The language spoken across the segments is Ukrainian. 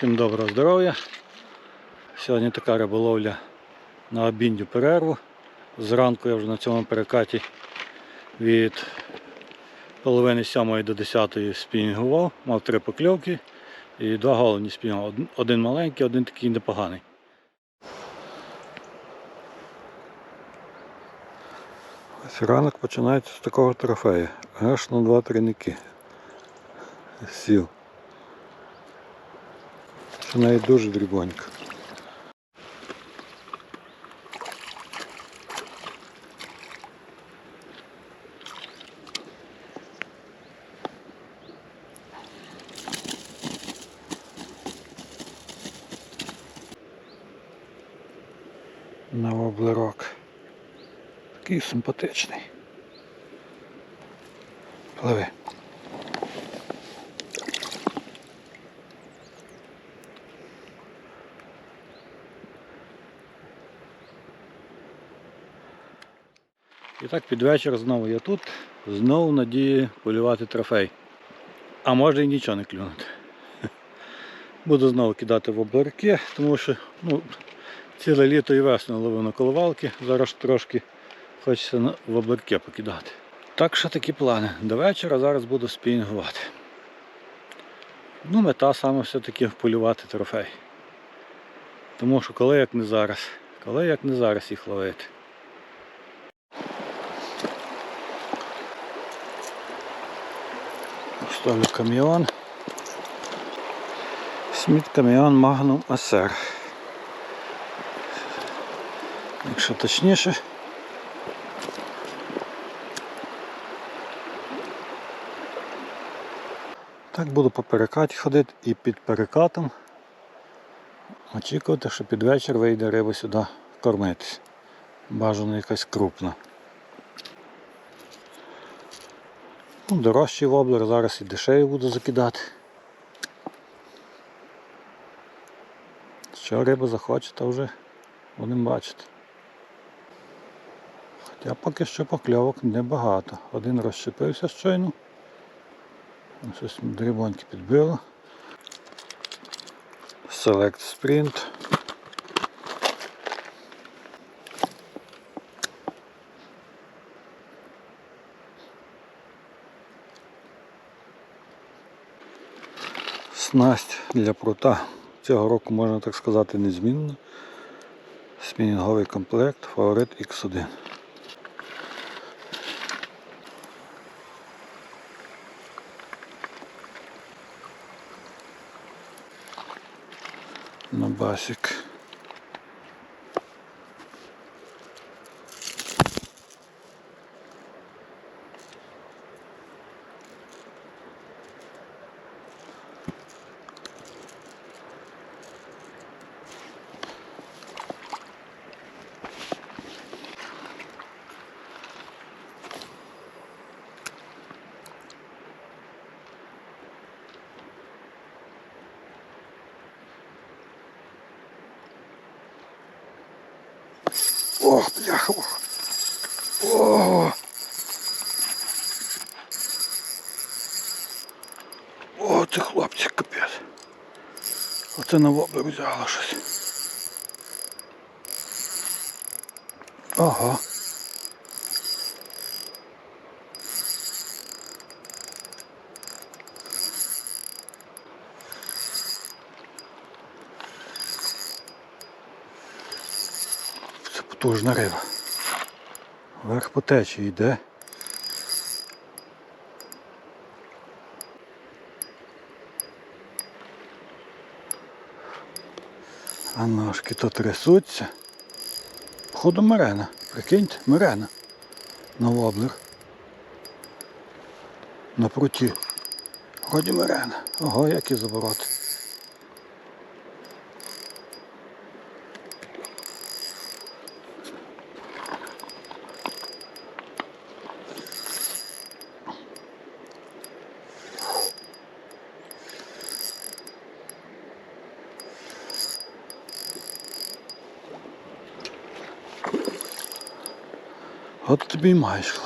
Всім доброго здоров'я. Сьогодні така риболовля на обідню перерву. Зранку я вже на цьому перекаті від половини сьомої до десятої спінінгував, мав три покльовки і два головні спінінгував. Один- маленький, один такий непоганий. Ось ранок починається з такого трофею. Аж на два триники. Сів. Що навіть дуже дрібонько. На воблерок. Такий симпатичний. Пливи. І так під вечір знову я тут, знову надію полювати трофей. А може і нічого не клюнути. Буду знову кидати в обларки, тому що ну, ціле літо і весну ловив на коливалки, зараз трошки хочеться в обларки покидати. Так що такі плани. До вечора зараз буду спінінгувати. Ну, мета саме все-таки полювати трофей. Тому що коли як не зараз, коли як не зараз їх ловити. Ставлю каміон. Сміт каміон Magnum SR. Якщо точніше. Так буду по перекаті ходити і під перекатом очікувати, що під вечір вийде риба сюди кормитись. Бажано якась крупна. Ну, дорожчий воблер, зараз і дешеві буду закидати. Що риба захоче, то вже будемо бачити. Хоча поки що покльовок небагато. Один розщепився щойно. Щось дрібоньки підбило. Select Sprint. Снасть для прута цього року можна так сказати незмінна. Спінінговий комплект Фаворит X1. На басик. Ох, бляха, ох. О! О, ты хлопці, капець. Оце на воблер взяло щось. Ага. Це потужна риба. Верх по течії йде. А ножки то трясуться. Походу мерена. Прикиньте, мерена. На воблер. На пруті. Вроді мерена. Ого, які забороти. обіймаєш.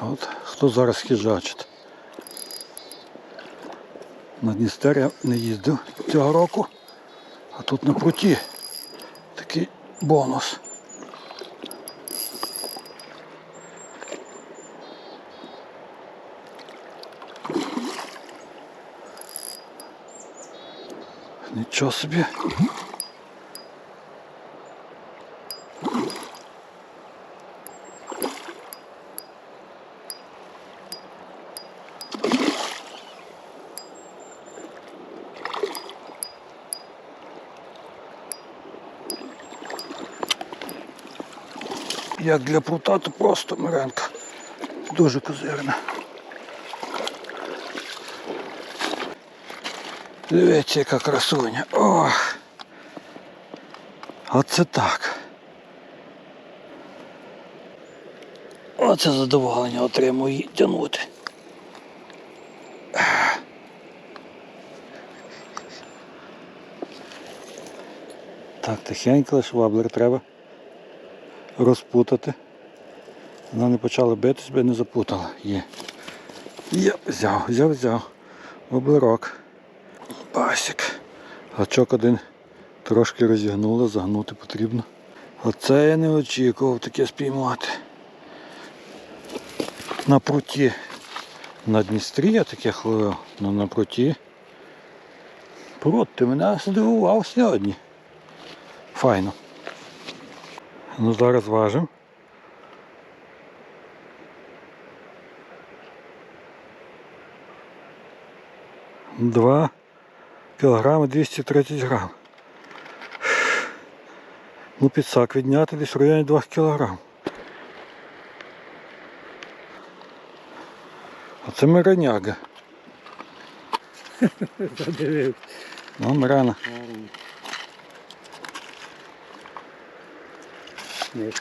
От хто зараз хижачить? На Дністер я не їздив цього року, а тут на пруті такий бонус. Нічого собі. Як для прута, то просто меренка. Дуже козирна. Дивіться, яка красуня. Ох. Оце так. Оце задоволення отримую її тягнути. Так, тихенько, лише воблер треба розпутати. Вона не почала битись, би не запутала. Є. Є, взяв, взяв, взяв. Воблерок. Гачок один трошки розігнуло, загнути потрібно. Оце я не очікував таке спіймати. На пруті. На Дністрі я таке хлорив, але на пруті. Прут, ти мене здивував сьогодні. Файно. Ну зараз важимо. Два кілограми 230 грам. Ну, підсак відняти десь в районі 2 кілограм. А це мироняга. Подивив. Ну, мирана. Ні.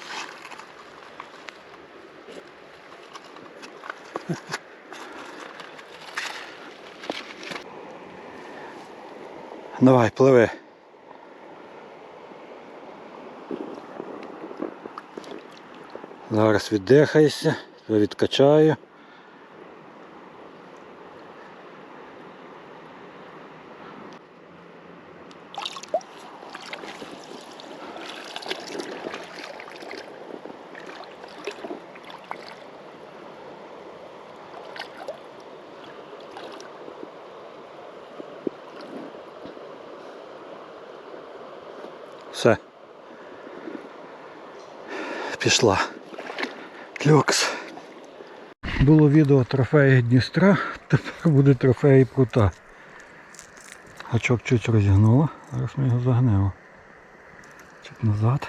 Давай, пливи. Зараз віддихайся, відкачаю. Все. Пішла. Люкс. Було відео трофеї Дністра, тепер буде трофеї прута. Гачок чуть розігнуло, зараз ми його загнемо. Чуть назад.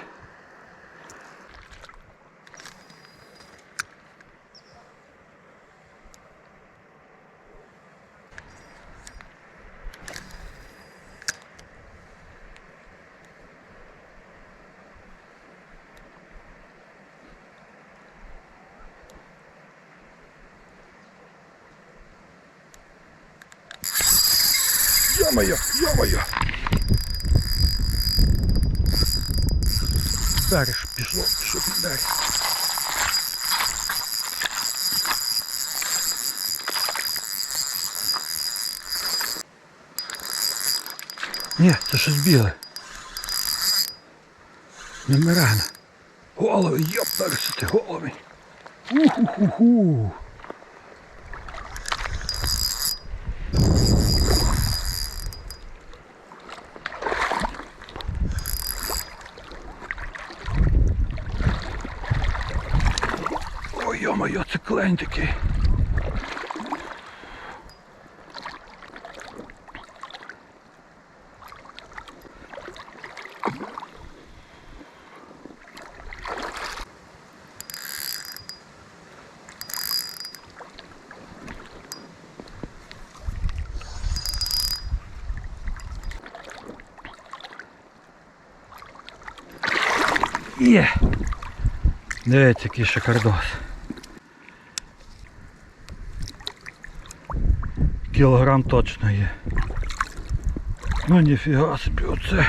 Ж пішло, пішло далі. Ні, це щось біле. Не мирана. Голови, йоп, ти, голови. Уху-ху-ху. Йо-моє, це клень. Є. Дивіться, який шикардос. Кілограм точно є. Ну ніфіга собі оце.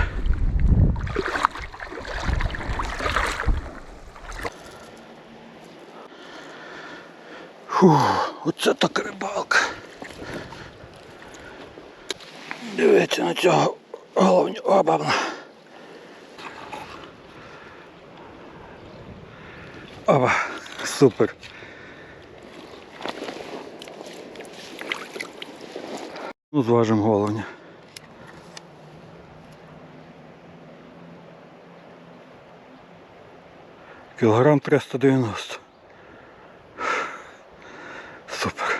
Фух, оце так рибалка. Дивіться на цього головня обавна. Оба, супер. Ну, зважимо головня. Кілограм 390. Супер.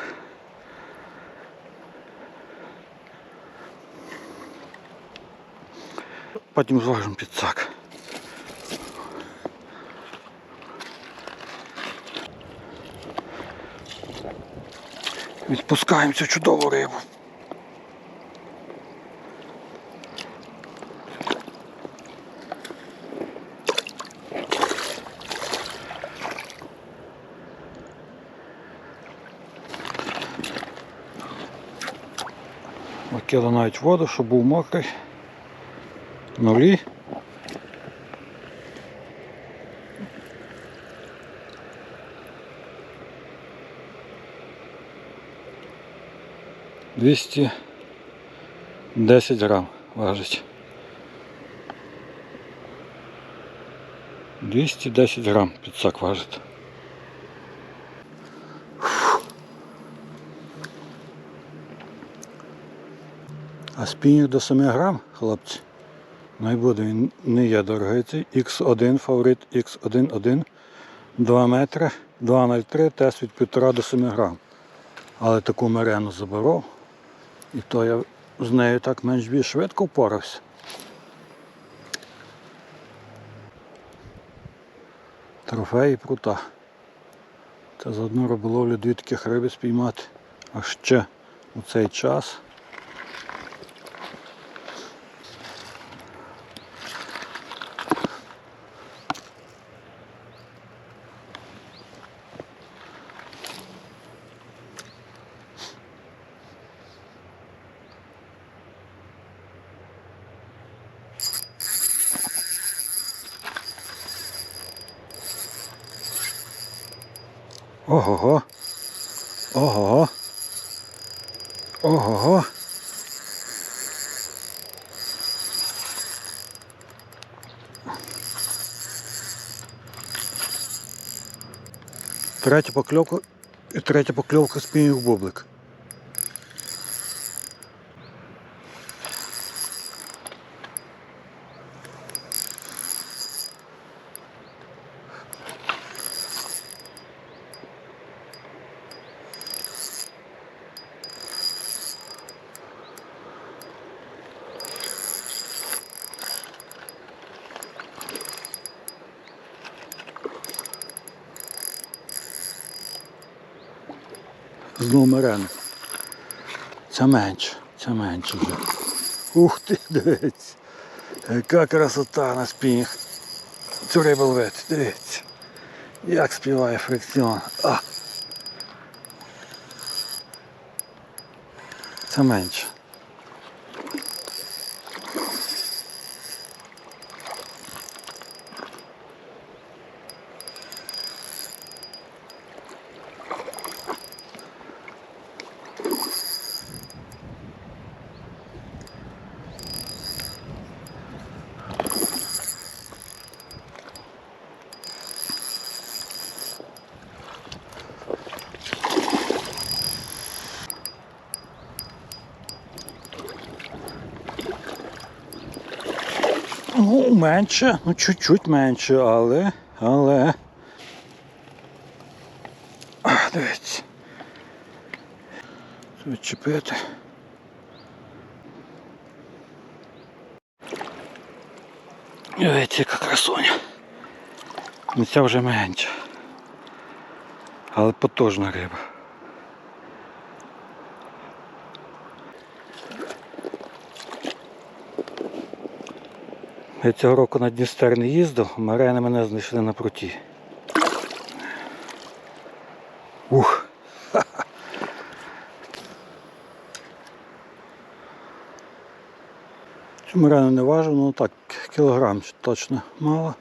Потім зважимо підсак. Відпускаємо цю чудову рибу. Накинули навіть воду, щоб був мокрий. Нулі. Двісті десять грам важить. 210 грам підсак важить. А спінінг до 7 грам, хлопці. Ну і буде, він не є дорогий. Цей X1 фаворит X11 2 метри, 2,03, тест від 1,5 до 7 грам. Але таку мерену заборов. І то я з нею так менш більш швидко впорався. Трофеї прута. Це за одну дві таких риби спіймати. А ще у цей час. Ого-го. Ого. Ого. Третя покльовка третя покльовка спінінг бублик. Знову мерена. Це менше, це менше вже. Ух ти, дивіться. Яка красота на спінг. Цю рибу дивіться. Як співає фрикціон. А. Це менше. Ну, менше, ну чуть-чуть менше, але, але. Дивіться. Відчепити. Дивіться, яка красоня. Ну ця вже менша. Але потужна риба. Я цього року на Дністер не їздив, марени мене знайшли на пруті. Ух! Цю марену не важив, ну так, кілограм точно мало.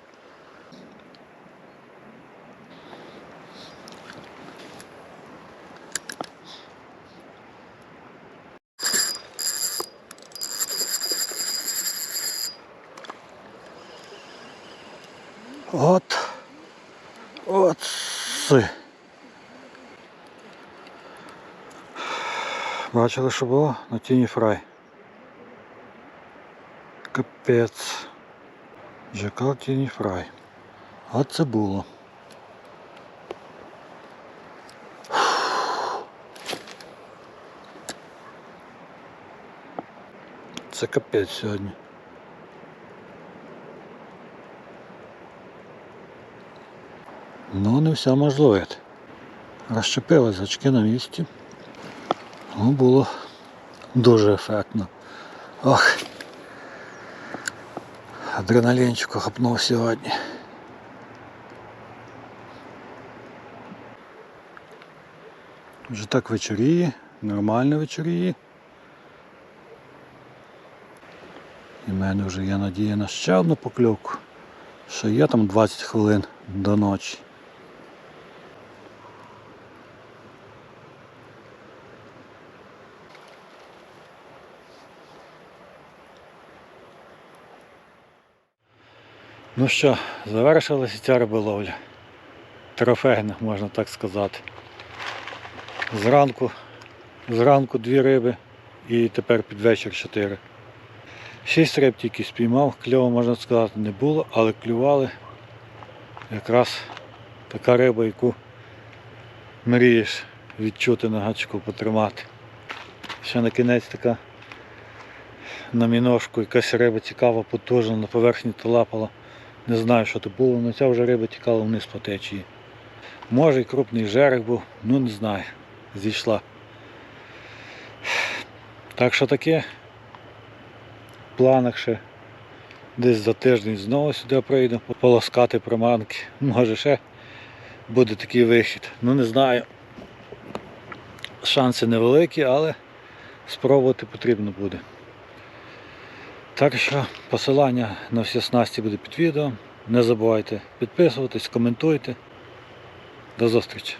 От. От. си. Бачили, що було на тіні фрай. Капець. Джекал тіні фрай. А це було. Це капець сьогодні. Ну, не все можливо. Розщепили зачки на місці. Ну, було дуже ефектно. Ох. Адреналінчику хапнув сьогодні. Вже так вечоріє, нормально вечоріє. І в мене вже є надія на ще одну покльовку. Ще є там 20 хвилин до ночі. Ну що, завершилася ця риболовля. Трофейна, можна так сказати. Зранку, зранку дві риби і тепер під вечір чотири. Шість риб тільки спіймав, кльово можна сказати не було, але клювали якраз така риба, яку мрієш відчути на гачку, потримати. Ще на кінець така на міножку якась риба цікава, потужна, на поверхні то лапала. Не знаю, що то було, але ця вже риба тікала вниз по течії. Може і крупний жерех був, ну не знаю. Зійшла. Так що таке. В планах ще десь за тиждень знову сюди прийду, полоскати приманки. Може ще буде такий вихід. Ну не знаю. Шанси невеликі, але спробувати потрібно буде. Так що посилання на всі снасті буде під відео. Не забувайте підписуватись, коментуйте. До зустрічі!